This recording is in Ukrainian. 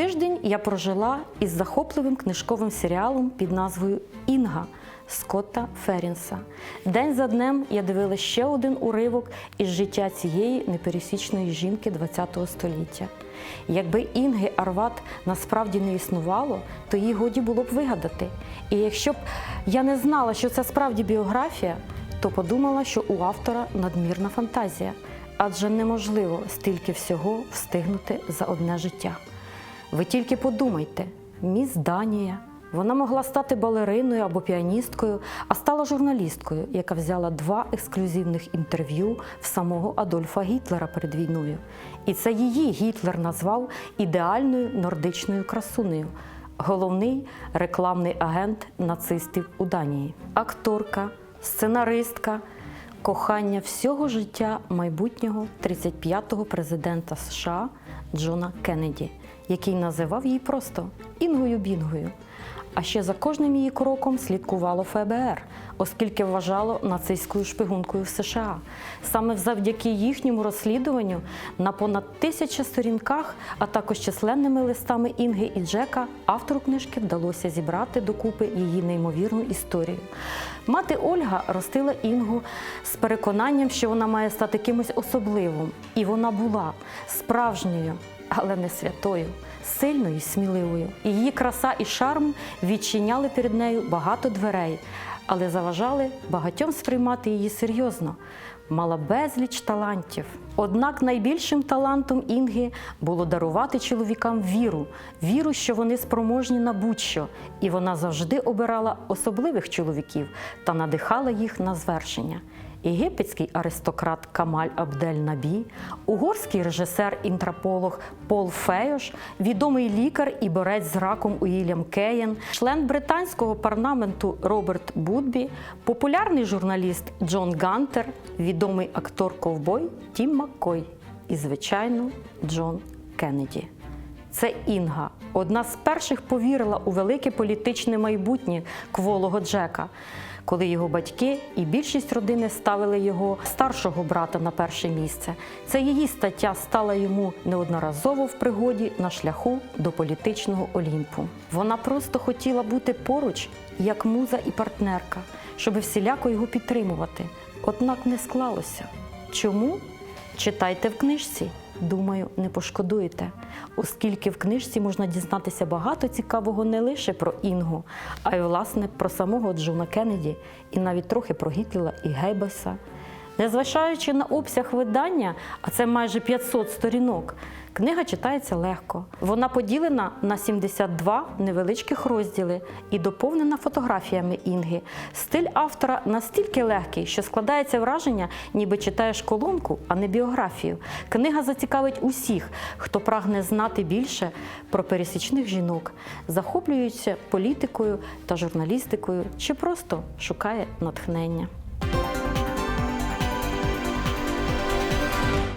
тиждень я прожила із захопливим книжковим серіалом під назвою Інга Скотта Ферінса. День за днем я дивилася ще один уривок із життя цієї непересічної жінки ХХ століття. Якби Інги Арват насправді не існувало, то її годі було б вигадати. І якщо б я не знала, що це справді біографія, то подумала, що у автора надмірна фантазія, адже неможливо стільки всього встигнути за одне життя. Ви тільки подумайте, міс Данія. Вона могла стати балериною або піаністкою, а стала журналісткою, яка взяла два ексклюзивних інтерв'ю в самого Адольфа Гітлера перед війною. І це її Гітлер назвав ідеальною нордичною красунею. Головний рекламний агент нацистів у Данії, акторка, сценаристка, кохання всього життя майбутнього 35-го президента США Джона Кеннеді, який називав її просто Інгою Бінгою. А ще за кожним її кроком слідкувало ФБР, оскільки вважало нацистською шпигункою в США. Саме завдяки їхньому розслідуванню на понад тисяча сторінках, а також численними листами Інги і Джека, автору книжки вдалося зібрати докупи її неймовірну історію. Мати Ольга ростила Інгу з переконанням, що вона має стати кимось особливим, і вона була справжньою, але не святою сильною і сміливою. Її краса і шарм відчиняли перед нею багато дверей, але заважали багатьом сприймати її серйозно. Мала безліч талантів. Однак найбільшим талантом Інги було дарувати чоловікам віру, віру, що вони спроможні на будь-що, і вона завжди обирала особливих чоловіків та надихала їх на звершення єгипетський аристократ Камаль Абдель Набі, угорський режисер-інтрополог Пол Фейош, відомий лікар і борець з раком Уільям Кейн, член британського парламенту Роберт Будбі, популярний журналіст Джон Гантер, відомий актор-ковбой Тім Маккой і, звичайно, Джон Кеннеді. Це Інга, одна з перших повірила у велике політичне майбутнє кволого Джека, коли його батьки і більшість родини ставили його старшого брата на перше місце. Це її стаття стала йому неодноразово в пригоді на шляху до політичного Олімпу. Вона просто хотіла бути поруч як муза і партнерка, щоб всіляко його підтримувати. Однак не склалося. Чому? Читайте в книжці. Думаю, не пошкодуєте, оскільки в книжці можна дізнатися багато цікавого не лише про Інгу, а й власне про самого Джона Кеннеді і навіть трохи про Гітлера і Гейбеса. Незважаючи на обсяг видання, а це майже 500 сторінок, книга читається легко. Вона поділена на 72 невеличких розділи і доповнена фотографіями Інги. Стиль автора настільки легкий, що складається враження, ніби читаєш колонку, а не біографію. Книга зацікавить усіх, хто прагне знати більше про пересічних жінок, захоплюється політикою та журналістикою чи просто шукає натхнення.